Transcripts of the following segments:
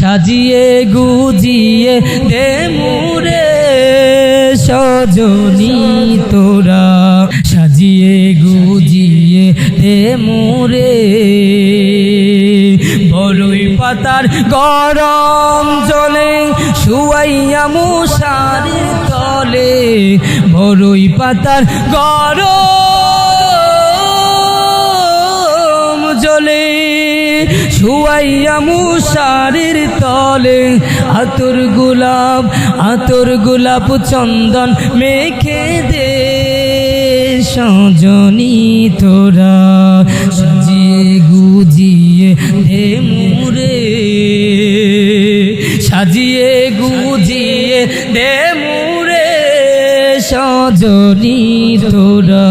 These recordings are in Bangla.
সাজিয়ে গুজিয়ে দে মুরে সজনী তোরা। সাজিয়ে গুজিয়ে দে মুরে। বড়ই পাতার গরম জলে শুয়াইয়া মশারি তলে। বড়ই পাতার গরম জলে শুয়াইয়া মুশারির তলে, আতর গোলাপ আতর গোলাপ চন্দন মেখে দে। সজনী তোরা সাজিয়ে গুজিয়ে দে মুরে সাজিয়ে গুজিয়ে দে মুরে সজনী তোরা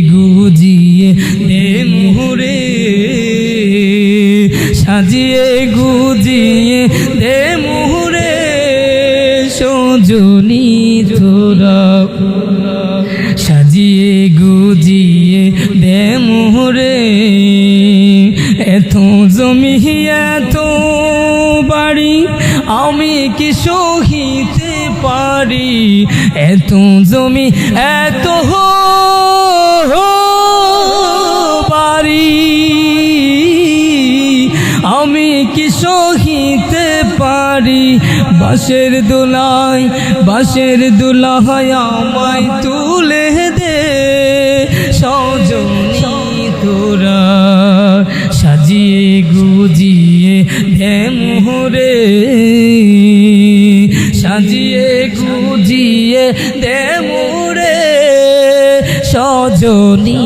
দে মোরে সাজিয়ে গুজিয়ে দে মোরে সজনী সাজিয়ে গুজিয়ে দে মোরে এত জমি, এত বাড়ি, আমি কি সহিতে পারি? এত জমি, এত বাড়ি সহিতে পারি। বাসের দোলাই বাসের দোলাই আমায় তুলে দে। সজনী তোরা সাজিয়ে গুজিয়ে দে মোহরে। সাজিয়ে গুজিয়ে দে মোরে সজনী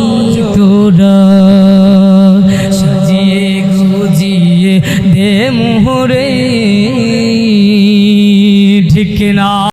তোরা দে মোহরে ঠিক না।